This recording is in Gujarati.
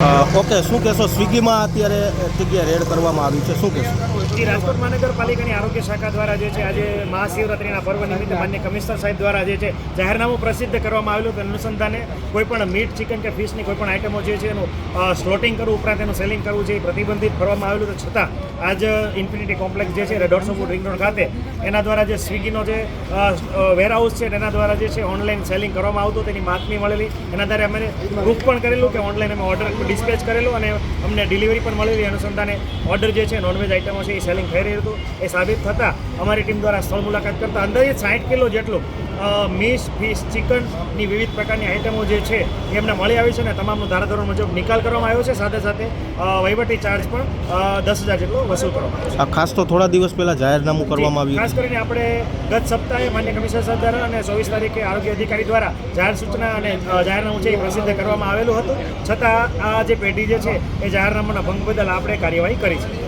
ઓકે શું કહેશો? સ્વિગીમાં અત્યારે એક જગ્યાએ રેડ કરવામાં આવી છે. શું કહેશો? રાજકોટ મહાનગરપાલિકાની આરોગ્ય શાખા દ્વારા જે છે આજે મહાશિવરાત્રિના પર્વ નિમિત્તે માન્ય કમિશનર સાહેબ દ્વારા જે છે જાહેરનામું પ્રસિદ્ધ કરવામાં આવેલું કે અનુસંધાને કોઈ પણ મીટ, ચિકન કે ફિશની કોઈ પણ આઇટમો જે છે એનું સ્લોટિંગ કરવું ઉપરાંત એનું સેલિંગ કરવું છે એ પ્રતિબંધિત કરવામાં આવેલું તો છતાં આજ ઇન્ફિનિટી કોમ્પ્લેક્સ જે છે દોઢસો ફૂટ રિંગ રોડ ખાતે એના દ્વારા જે સ્વિગીનો જે વેરહાઉસ છે એના દ્વારા જે છે ઓનલાઈન સેલિંગ કરવામાં આવતું તેની બાતમી મળેલી. એના દ્વારા અમે બુક પણ કરેલું કે ઓનલાઈન અમે ઓર્ડર ડિસ્પેચ કરેલું અને અમને ડિલિવરી પણ મળેલી. અનુસંધાને ઓર્ડર જે છે નોનવેજ આઇટમો છે એ સેલિંગ થઈ રહ્યું હતું. એ સાબિત થતાં અમારી ટીમ દ્વારા સ્થળ મુલાકાત કરતા અંદાજે સાઠ કિલો જેટલું મીસ ફીશ ચિકનની વિવિધ પ્રકારની આઇટમો જે છે એમને મળી આવી છે અને તમામનો ધારાધોરણ મુજબ નિકાલ કરવામાં આવ્યો છે. સાથે સાથે વહીવટી ચાર્જ પણ દસ હજાર જેટલો વસૂલ કરવામાં આવ્યો છે. ખાસ તો થોડા દિવસ પહેલાં જાહેરનામું કરવામાં આવ્યું ખાસ કરીને આપણે ગત સપ્તાહે માન્ય કમિશનર સાહેબ દ્વારા અને ચોવીસ તારીખે આરોગ્ય અધિકારી દ્વારા જાહેર સૂચના અને જાહેરનામું છે એ પ્રસિદ્ધ કરવામાં આવેલું હતું. છતાં આ જે પેઢી જે છે એ જાહેરનામાના ભંગ બદલ આપણે કાર્યવાહી કરી છે.